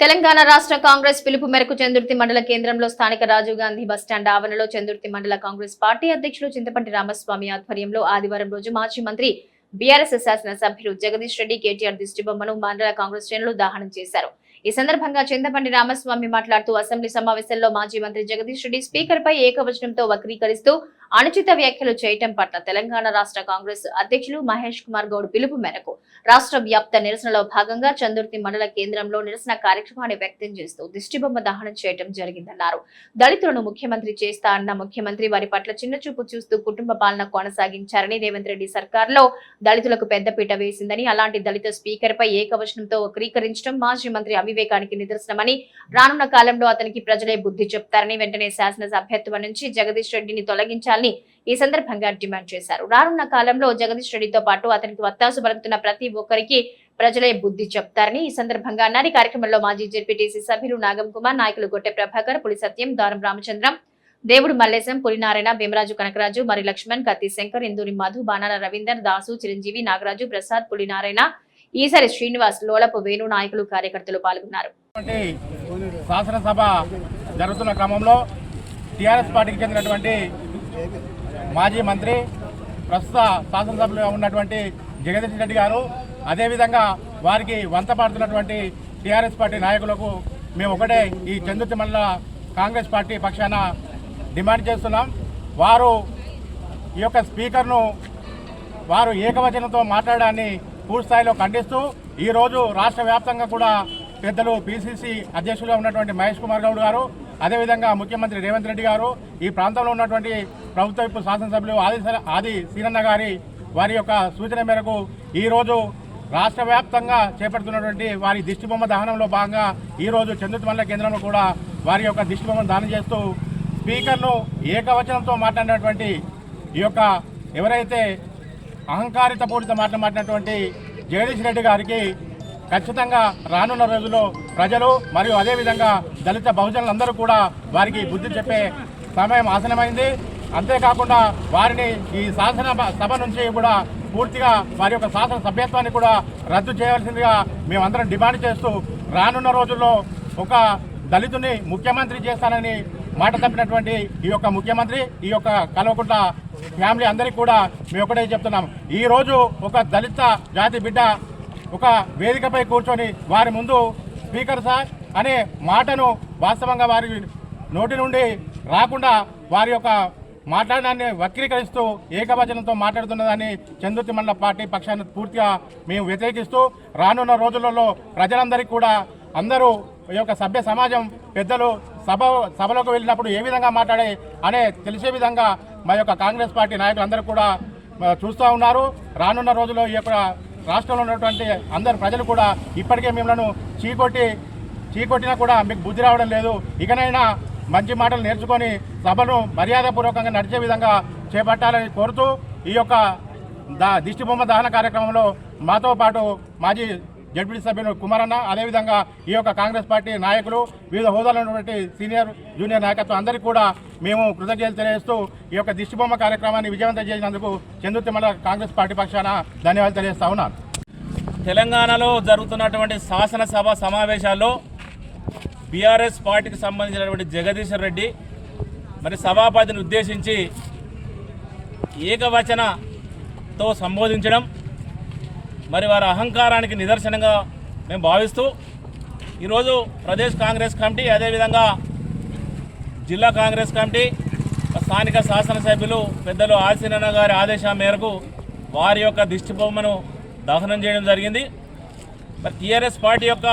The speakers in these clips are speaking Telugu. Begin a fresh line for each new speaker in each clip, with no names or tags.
తెలంగాణ రాష్ట్ర కాంగ్రెస్ పిలుపు మేరకు చందుర్తి మండల కేంద్రంలో స్థానిక రాజీవ్ గాంధీ బస్టాండ్ ఆవరణలో చందుర్తి మండల కాంగ్రెస్ పార్టీ అధ్యక్షులు చింతపంటి రామస్వామి ఆధ్వర్యంలో ఆదివారం రోజు మాజీ మంత్రి బీఆర్ఎస్ శాసన సభ్యులు జగదీష్ రెడ్డి కేటీఆర్ దిష్టిబొమ్మను మండల కాంగ్రెస్ శ్రేణులు దహనం చేశారు. ఈ సందర్భంగా చింతపండి రామస్వామి మాట్లాడుతూ అసెంబ్లీ సమావేశంలో మాజీ మంత్రి జగదీష్ రెడ్డి స్పీకర్ పై ఏకవచనంతో వక్రీకరిస్తూ అనుచిత వ్యాఖ్యలు చేయటం పట్ల తెలంగాణ రాష్ట్ర కాంగ్రెస్ అధ్యక్షులు మహేష్ కుమార్ గౌడ్ పిలుపు మేరకు రాష్ట్ర వ్యాప్త నిరసనలో భాగంగా చందుర్తి మండల కేంద్రంలో నిరసన కార్యక్రమాన్ని వ్యక్తం చేస్తూ దిష్టిబొమ్మ దహనం చేయటం జరిగిందన్నారు. దళితులను ముఖ్యమంత్రి చేస్తా అన్న ముఖ్యమంత్రి వారి పట్ల చిన్నచూపు చూస్తూ కుటుంబ పాలన కొనసాగించారని రేవంత్ రెడ్డి సర్కార్లో దళితులకు పెద్దపీట వేసిందని అలాంటి దళిత స్పీకర్ పై ఏకవచనంతో వక్రీకరించడం మాజీ మంత్రి అవివేకానికి నిదర్శనమని రానున్న కాలంలో అతనికి ప్రజలే బుద్ధి చెప్తారని వెంటనే శాసన సభ్యత్వం నుంచి జగదీష్ రెడ్డిని తొలగించాలని ఈ సందర్భంగా డిమాండ్ చేశారు. రానున్న కాలంలో జగదీష్ రెడ్డితో పాటు అతనికి వత్తాసు పలుకుతున్న ప్రతి ఒక్కరికి ప్రజలే బుద్ధి చెప్తారని ఈ సందర్భంగా అన్నారు. కార్యక్రమంలో మాజీ జెడ్పీటీసీ సభ్యులు నాగం కుమార్ నాయకులు గొట్టె ప్రభాకర్ పులి సత్యం దారం రామచంద్రం దేవుడు మల్లేశం పులినారాయణ భీమరాజు కనకరాజు మరి లక్ష్మణ్ కత్తి శంకర్ ఇందూరి మధు బాణాల రవీందర్ దాసు చిరంజీవి నాగరాజు ప్రసాద్ పులినారాయణ ఈసారి శ్రీనివాస్ లోలపు వేణు నాయకులు కార్యకర్తలు పాల్గొన్నారు.
శాసనసభ జరుగుతున్న క్రమంలో టిఆర్ఎస్ పార్టీకి చెందినటువంటి మాజీ మంత్రి ప్రస్తుత శాసనసభలో ఉన్నటువంటి జగదీష్ రెడ్డి గారు అదేవిధంగా వారికి వంత పాడుతున్నటువంటి టీఆర్ఎస్ పార్టీ నాయకులకు మేము ఒకటే ఈ చందుర్తి మండల కాంగ్రెస్ పార్టీ పక్షాన డిమాండ్ చేస్తున్నాం. వారు ఈ యొక్క స్పీకర్ను వారు ఏకవచనంతో మాట్లాడడాన్ని పూర్తిస్థాయిలో ఖండిస్తూ ఈరోజు రాష్ట్ర వ్యాప్తంగా కూడా పెద్దలు పిసిసి అధ్యక్షులుగా ఉన్నటువంటి మహేష్ కుమార్ గౌడ్ గారు అదేవిధంగా ముఖ్యమంత్రి రేవంత్ రెడ్డి గారు ఈ ప్రాంతంలో ఉన్నటువంటి ప్రభుత్వ ఇప్పుడు శాసనసభ్యులు ఆది ఆది సీనన్న గారి వారి యొక్క సూచన మేరకు ఈరోజు రాష్ట్ర వ్యాప్తంగా చేపడుతున్నటువంటి వారి దిష్టిబొమ్మ దహనంలో భాగంగా ఈరోజు చంద్రుతి మండల కేంద్రంలో కూడా వారి యొక్క దిష్టిబొమ్మను దానం చేస్తూ స్పీకర్ను ఏకవచనంతో మాట్లాడినటువంటి ఈ యొక్క ఎవరైతే అహంకారిత పూరిత మాటలు మాట్లాడినటువంటి జగదీష్ రెడ్డి గారికి ఖచ్చితంగా రానున్న రోజుల్లో ప్రజలు మరియు అదేవిధంగా దళిత బహుజనులందరూ కూడా వారికి బుద్ధి చెప్పే సమయం ఆసనమైంది అంతేకాకుండా వారిని ఈ శాసన బ- సభ నుంచి కూడా పూర్తిగా వారి యొక్క శాసన సభ్యత్వాన్ని కూడా రద్దు చేయవలసిందిగా మేమందరం డిమాండ్ చేస్తూ రానున్న రోజుల్లో ఒక దళితుని ముఖ్యమంత్రి చేస్తానని మాట తప్పినటువంటి ఈ యొక్క ముఖ్యమంత్రి ఈ యొక్క కల్వకుంట్ల ఫ్యామిలీ అందరికీ కూడా మేము ఒకటే చెప్తున్నాం. ఈ రోజు ఒక దళిత జాతి బిడ్డ ఒక వేదికపై కూర్చొని వారి ముందు స్పీకర్ సార్ అనే మాటను వాస్తవంగా వారి నోటి నుండి రాకుండా వారి యొక్క మాట్లాడడాన్ని వక్రీకరిస్తూ ఏకవచనంతో మాట్లాడుతున్నదాన్ని చందుర్తి మండల పార్టీ పక్షాన్ని పూర్తిగా మేము వ్యతిరేకిస్తూ రానున్న రోజులలో ప్రజలందరికీ కూడా అందరూ ఈ యొక్క సభ్య సమాజం పెద్దలు సభ సభలోకి వెళ్ళినప్పుడు ఏ విధంగా మాట్లాడే అనే తెలిసే విధంగా మా యొక్క కాంగ్రెస్ పార్టీ నాయకులందరూ కూడా చూస్తూ ఉన్నారు. రానున్న రోజుల్లో ఈ యొక్క రాష్ట్రంలో ఉన్నటువంటి అందరు ప్రజలు కూడా ఇప్పటికే మిమ్మల్ని చీకొట్టి చీకొట్టినా కూడా మీకు బుద్ధి రావడం లేదు. ఇకనైనా మంచి మాటలు నేర్చుకొని సభను మర్యాదపూర్వకంగా నడిచే విధంగా చేపట్టాలని కోరుతూ ఈ యొక్క దా దిష్టిబొమ్మ దహన కార్యక్రమంలో మాతో పాటు మాజీ జడ్పీ సభ్యులు కుమారన్న అదేవిధంగా ఈ యొక్క కాంగ్రెస్ పార్టీ నాయకులు వివిధ హోదాలో ఉన్నటువంటి సీనియర్ జూనియర్ నాయకత్వం అందరికీ కూడా మేము కృతజ్ఞతలు తెలియజేస్తూ ఈ యొక్క దిష్టిబొమ్మ కార్యక్రమాన్ని విజయవంతం చేసినందుకు చందుర్తి మండల కాంగ్రెస్ పార్టీ పక్షాన ధన్యవాదాలు తెలియజేస్తా ఉన్నాను.
తెలంగాణలో జరుగుతున్నటువంటి శాసనసభ సమావేశాల్లో బీఆర్ఎస్ పార్టీకి సంబంధించినటువంటి జగదీశ్వర్ రెడ్డి మరి సభాపతిని ఉద్దేశించి ఏకవచనతో సంబోధించడం మరి వారి అహంకారానికి నిదర్శనంగా మేము భావిస్తూ ఈరోజు ప్రదేశ్ కాంగ్రెస్ కమిటీ అదేవిధంగా జిల్లా కాంగ్రెస్ కమిటీ స్థానిక శాసనసభ్యులు పెద్దలు ఆశీనన్న గారి ఆదేశం మేరకు వారి యొక్క దిష్టిబొమ్మను దహనం చేయడం జరిగింది. మరి టీఆర్ఎస్ పార్టీ యొక్క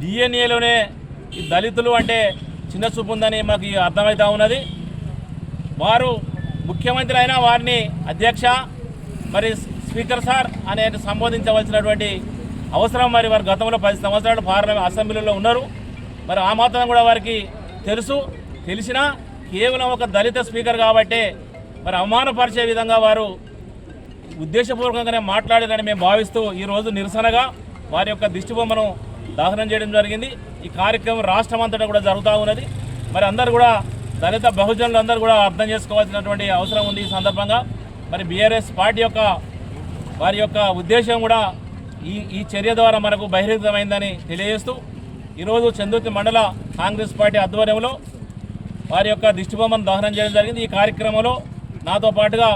డిఎన్ఏలోనే ఈ దళితులు అంటే చిన్న చూపు ఉందని మాకు అర్థమవుతా ఉన్నది. వారు ముఖ్యమంత్రి అయినా వారిని అధ్యక్ష మరి స్పీకర్ సార్ అనే సంబోధించవలసినటువంటి అవసరం మరి వారు గతంలో పది సంవత్సరాలు పార్లమెంట్ అసెంబ్లీలో ఉన్నారు. మరి ఆ మాత్రం కూడా వారికి తెలుసు. తెలిసినా కేవలం ఒక దళిత స్పీకర్ కాబట్టే మరి అవమానపరిచే విధంగా వారు ఉద్దేశపూర్వకంగానే మాట్లాడారని మేము భావిస్తూ ఈరోజు నిరసనగా వారి యొక్క దిష్టిబొమ్మను దహనం చేయడం జరిగింది. ఈ కార్యక్రమం రాష్ట్రం అంతటా కూడా జరుగుతూ ఉన్నది. మరి అందరూ కూడా దళిత బహుజనులు అందరూ కూడా అర్థం చేసుకోవాల్సినటువంటి అవసరం ఉంది ఈ సందర్భంగా. మరి బీఆర్ఎస్ పార్టీ యొక్క వారి యొక్క ఉద్దేశం కూడా ఈ ఈ చర్య ద్వారా మనకు బహిర్గతమైందని తెలియజేస్తూ ఈరోజు చందుర్తి మండల కాంగ్రెస్ పార్టీ ఆధ్వర్యంలో వారి యొక్క దిష్టిబొమ్మను దహనం చేయడం జరిగింది. ఈ కార్యక్రమంలో నాతో పాటుగా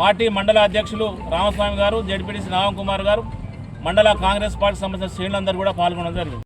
పార్టీ మండల అధ్యక్షులు రామస్వామి గారు జడ్పీటీసీ నాగం కుమార్ గారు మండల కాంగ్రెస్ పార్టీ సంబంధించిన శ్రేణులందరూ కూడా పాల్గొనడం జరిగింది.